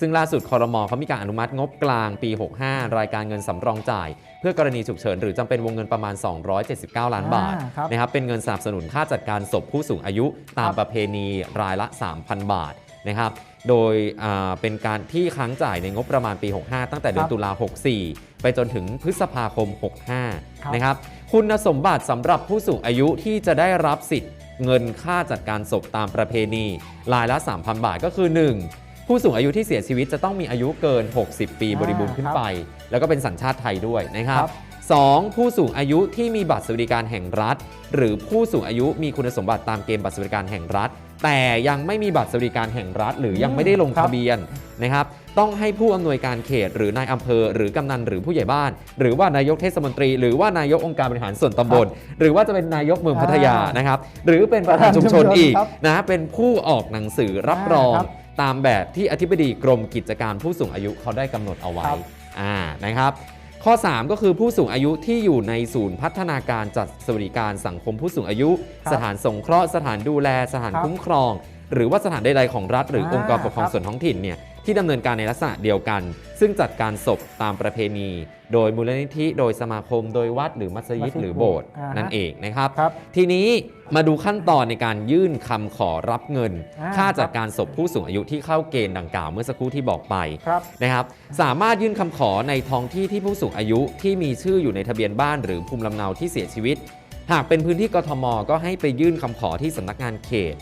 ซึ่งล่าสุดคอรมอเขามีการอนุมัติงบกลางปี 65 รายการเงินสำรองจ่าย เพื่อกรณีฉุกเฉินหรือจำเป็นวงเงินประมาณ 279 ล้านบาทอ่าครับนะครับเป็นเงินสนับสนุนค่าจัดการศพผู้สูงอายุตามครับประเพณีรายละ 3,000 บาทนะครับโดยอ่าเป็นการที่ค้างจ่ายในงบประมาณปี 65 ตั้งแต่เดือนตุลา 64 ไปจนถึงพฤษภาคม 65 นะครับ คุณสมบัติสำหรับผู้สูงอายุที่จะได้รับสิทธิ์เงินค่าจัดการศพตามประเพณี รายละ 3,000 บาทก็คือ 1. ผู้สูงอายุที่เสียชีวิตจะต้องมีอายุเกิน 60 ปีบริบูรณ์ขึ้นไป แล้วก็เป็นสัญชาติไทยด้วยนะครับครับ 2. ผู้สูงอายุที่มีบัตรสวัสดิการแห่งรัฐ หรือผู้สูงอายุมีคุณสมบัติตามเกณฑ์บัตรสวัสดิการแห่งรัฐ แต่ยังไม่มีบัตรสวัสดิการแห่งรัฐ หรือยังไม่ได้ลงครับทะเบียนนะครับ ต้องให้ผู้อำนวยการเขต หรือนายอำเภอ หรือกำนันหรือผู้ใหญ่บ้าน หรือว่านายกเทศมนตรี หรือว่านายกองค์การบริหารส่วนตำบล หรือว่าจะเป็นนายกเมืองพัทยาอ่านนะครับ หรือเป็นประธานชุมชนอีกครับนะเป็นผู้ออกหนังสือรับรองอ่าครับ ตามแบบที่อธิบดีกรมกิจการผู้สูงอายุเขาได้กำหนดเอาไว้ครับ อ่านะครับ ข้อ 3 ก็คือผู้สูงอายุที่อยู่ในศูนย์พัฒนาการจัดสวัสดิการสังคมผู้สูงอายุ ครับสถานสงเคราะห์สถานดูแล สถานครับคุ้มครอง หรือว่าสถานใดๆของรัฐ หรืออ่าองค์กรปกครองครับส่วนท้องถิ่นเนี่ย ที่ดำเนินการในลักษณะเดียวกัน ซึ่งจัดการศพตามประเพณี โดยมูลนิธิ โดยสมาคม โดยวัดหรือมัสยิดหรือโบสถ์อ่าฮะนั่นเองนะครับ ครับทีนี้มาดูขั้นตอนในการยื่นคำขอรับเงิน อ่า ค่าจัดการศพผู้สูงอายุที่เข้าเกณฑ์ดังกล่าวเมื่อสักครู่ที่บอกไป ครับ นะครับสามารถยื่นคำขอในท้องที่ที่ผู้สูงอายุที่มีชื่ออยู่ในทะเบียนบ้านหรือภูมิลำเนาที่เสียชีวิต หากเป็นพื้นที่กทม ก็ให้ไปยื่นคำขอที่สำนักงานเขต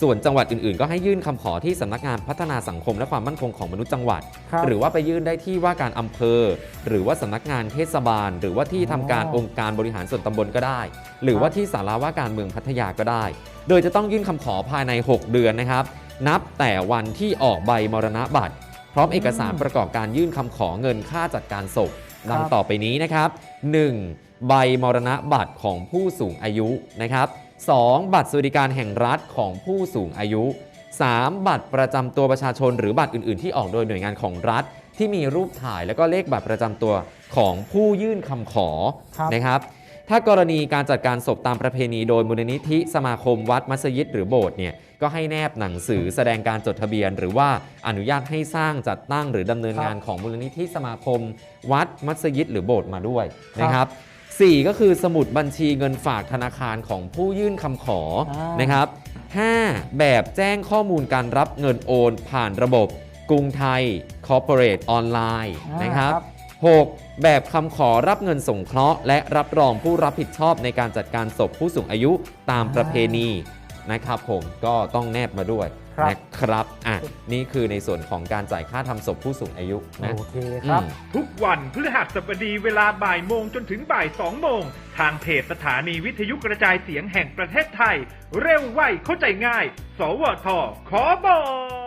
ส่วนจังหวัดอื่นๆ ก็ให้ยื่นคำขอที่สำนักงานพัฒนาสังคมและความมั่นคงของมนุษย์จังหวัด ครับหรือว่าไปยื่นได้ที่ว่าการอำเภอ หรือว่าสำนักงานเทศบาล หรือว่าที่ทำการอ๋อ องค์การบริหารส่วนตำบลก็ได้ หรือครับว่าที่สาราว่าการเมืองพัทยาก็ได้ โดยจะต้องยื่นคำขอภายใน 6 เดือนนะครับ นับแต่วันที่ออกใบมรณบัตร พร้อมเอกสารประกอบการยื่นคำขอเงินค่าจัดการศพ ดังต่อไปนี้นะครับ 1. ใบมรณบัตรของผู้สูงอายุนะครับ 2. บัตรสวัสดิการแห่งรัฐของผู้สูงอายุ 3. บัตรประจำตัวประชาชน หรือบัตรอื่น ๆ ที่ออกโดยหน่วยงานของรัฐ ที่มีรูปถ่ายแล้วก็เลขบัตรประจำตัวของผู้ยื่นคำขอครับนะครับถ้ากรณีการจัดการศพตามประเพณีโดยมูลนิธิสมาคมวัดมัสยิดหรือโบสถ์เนี่ยก็ให้แนบหนังสือแสดงการจดทะเบียน หรือว่าอนุญาตให้สร้างจัดตั้งหรือดำเนินงานของมูลนิธิสมาคม วัดมัสยิดหรือโบสถ์มาด้วยนะครับ 4 ก็คือสมุดบัญชีเงินฝากธนาคารของผู้ยื่นคำขออ่านนะครับ 5. แบบแจ้งข้อมูลการรับเงินโอนผ่านระบบกรุงไทย Corporate ออนไลน์อ่านนะครับครับ 6. แบบคำขอรับเงินสงเคราะห์ และรับรองผู้รับผิดชอบในการจัดการศพผู้สูงอายุตามประเพณีนะครับผมก็ต้องแนบมาด้วยครับนะครับ อะ นี่คือในส่วนของการจ่ายค่าทำศพผู้สูงอายุนะโอเคครับอืมทุกวันพฤหัสบดีเวลาบ่ายโมงจนถึงบ่ายสองโมง ทางเพจสถานีวิทยุกระจายเสียงแห่งประเทศไทย เร็วไวเข้าใจง่าย สวทขอบอก